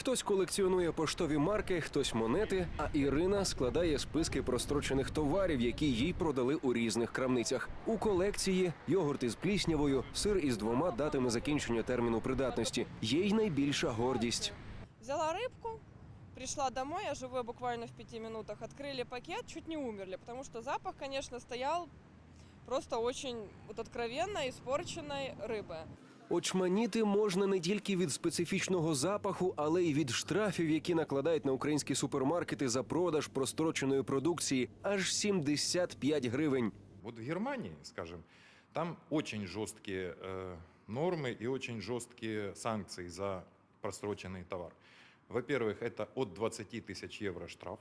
Хтось колекціонує поштові марки, хтось монети. А Ірина складає списки прострочених товарів, які їй продали у різних крамницях. У колекції йогурт із пліснявою, сир із двома датами закінчення терміну придатності. Є й найбільша гордість. Взяла рыбку, пришла домой, я живу буквально в пяти минутах, открыли пакет, чуть не умерли, потому что запах, конечно, стоял просто очень вот откровенно испорченной рыбы. Очманіти можна не тільки від специфічного запаху, але й від штрафів, які накладають на українські супермаркети за продаж простроченої продукції аж 75 гривень. Вот в Германии, скажем, там очень жесткие э, нормы и очень жесткие санкции за просроченный товар. Во-первых, это от 20 тысяч евро штраф.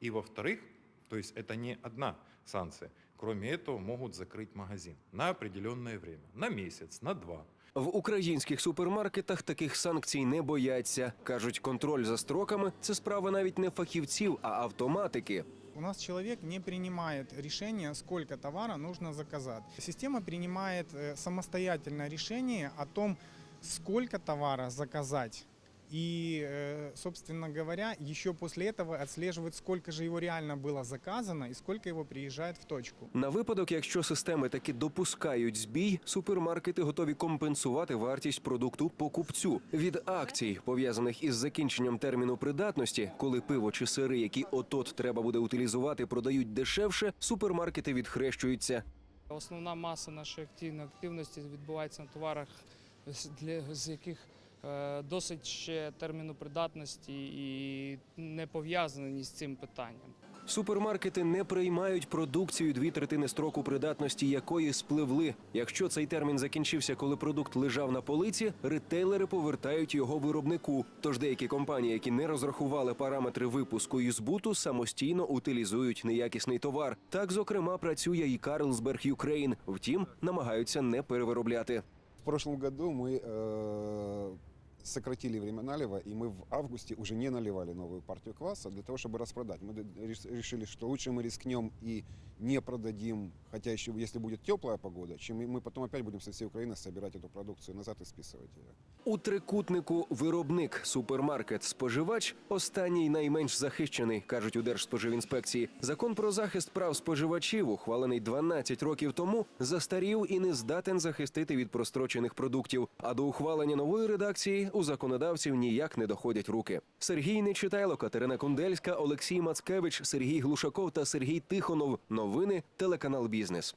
И во-вторых, то есть это не одна санкция. Кроме этого, могут закрыть магазин на определенное время, на месяц, на два. В українських супермаркетах таких санкцій не бояться. кажуть, контроль за строками це справа навіть не фахівців, а автоматики. У нас человек не принимает решение, сколько товара нужно заказать. Система принимает э, самостоятельное решение о том, сколько товара заказать. И, э, собственно говоря, еще после этого отслеживает, сколько же его реально было заказано и сколько его приезжает в точку. На випадок, якщо системи таки допускають збій, супермаркети готові компенсувати вартість продукту покупцю від акцій, пов'язаних із закінченням терміну придатності, коли пиво чи сири, які отот треба буде утилізувати, продають дешевше. Супермаркети відхрещуються. Основна маса нашої активної активності відбувається на товарах, з- для, з яких е, досить ще терміну придатності і не пов'язані з цим питанням. Супермаркети не приймають продукцію дві третини строку придатності якої спливли. Якщо цей термін закінчився, коли продукт лежав на полиці, ретейлери повертають його виробнику. Тож деякі компанії, які не розрахували параметри випуску і збуту, самостійно утилізують неякісний товар. Так, зокрема, працює і Carlsberg Ukraine. Втім, намагаються не перевиробляти. В прошлом году мы э, сократили время налива, и мы в августе уже не наливали новую партию кваса для того, чтобы распродать. Мы д- реш- решили, что лучше мы рискнем и не продадим, хотя еще если будет теплая погода, чем и мы потом опять будем со всей Украины собирать эту продукцию назад и списывать ее. У трикутнику виробник, супермаркет, споживач останній найменш захищений, кажуть у Держспоживінспекції. Закон про захист прав споживачів, ухвалений 12 років тому, застарів і не здатен захистити від прострочених продуктів. А до ухвалення нової редакції у законодавців ніяк не доходять руки. Сергій Нечитайло, Катерина Кундельська, Олексій Мацкевич, Сергій Глушаков та Сергій Тихонов. Новини телеканал бізнес.